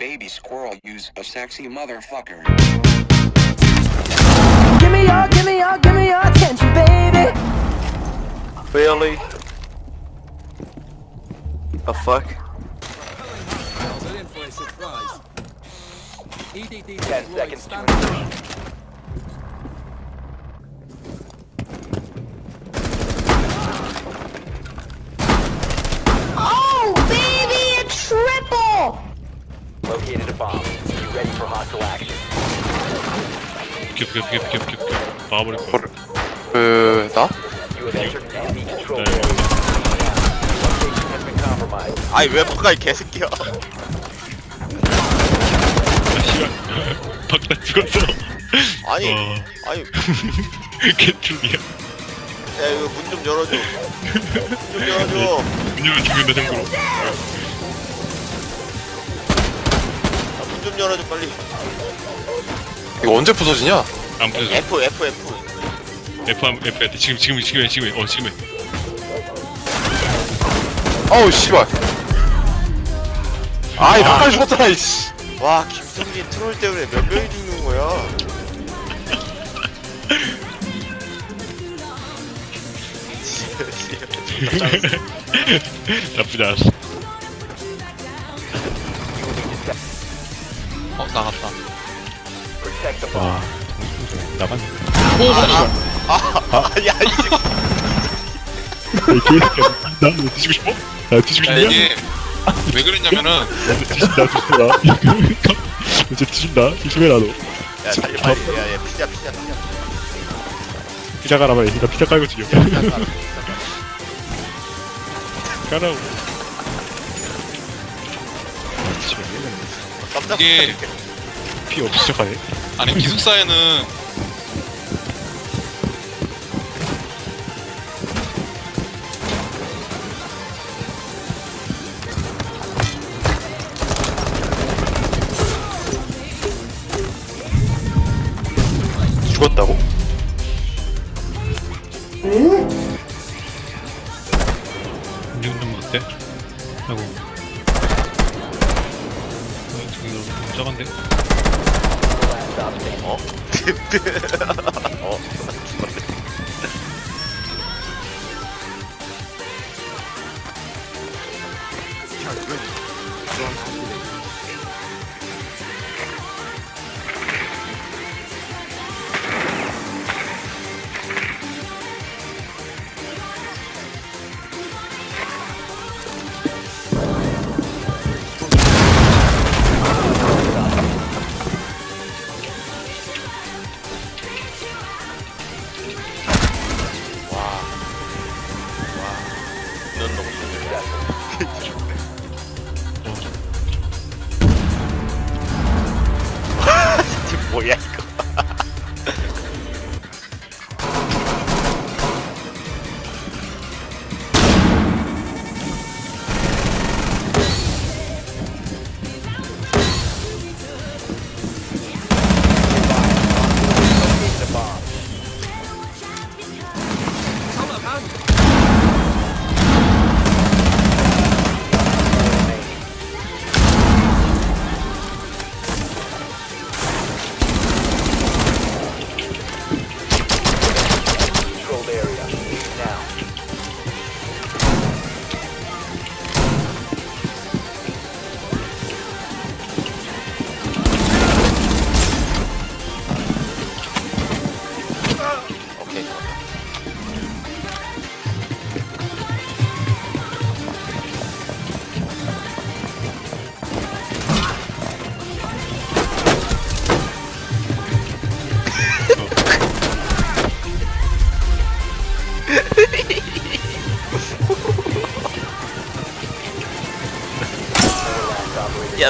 baby squirrel use a sexy motherfucker. Give me your, give me your, give me your attention, baby. Really? The fuck? in for a surprise. EDD Ten seconds to bomb. Be ready for hostile action. 비켜 비켜 비켜 비켜 비켜 비켜 막아버릴 거야 그... 나? You have entered enemy control 네. area. Location has been compromised. 아니 왜 가까이 개새끼야 아 씨발 박다 죽었어 아니 와 아니 개툴이야 야 이거 문 좀 열어줘 문 좀 열어줘 문 열면 죽는다 참고로 열어줘 빨리. 이거 언제 부서지냐? 안 부서져. F F F. F 한 F 돼 지금 지금 지금 해 지금 해 어 지금. 해 어우 씨발. 아이 나까지 죽었잖아 이씨. 와 김성진 트롤 때문에 몇 명이 죽는 거야. 나쁘지 않았어 나갔다. Protect the bomb. 나갔네. 아야 이나 뒤지고 싶어? 나 뒤지고 싶냐? 아니 왜 그랬냐면은 뒤진다 뒤진다. 이제 뒤진다. 조심해라 너 야 달려 빨리 야 야 피자 피자 피자. 피자 가라 말이야 나 피자 깔고 죽여 가라고 깜짝 이게-. 피 없이 시작하네 아니 기숙사에는 죽었다고? 어, 너무 작은데? 어? 어? 넌 너무 뭐야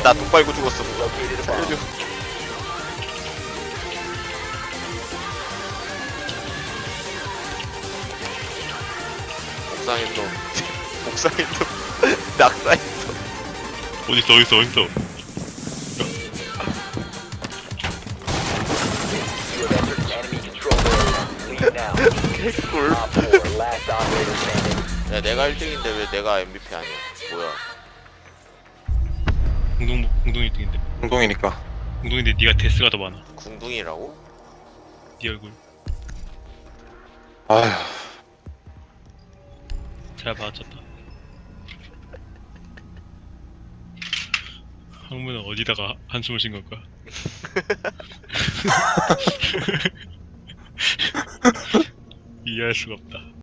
야 나 독 빨고 죽었어 bomb. 살려줘 놈 옥상에 놈 낙사했어 어딨어 어딨어 어딨어 You have entered enemy controlled area. Leave now. 개꿀 Op 4, last operator standing. 야 내가 1등인데 왜 내가 MVP 아니야 뭐야 공동 공동 1등인데. 공동이니까. 공동인데 네가 데스가 더 많아. 궁둥이라고? 네 얼굴. 아휴. 잘 봐줬다. 항문은 어디다가 한숨을 쉰 걸까? 이해할 수가 없다.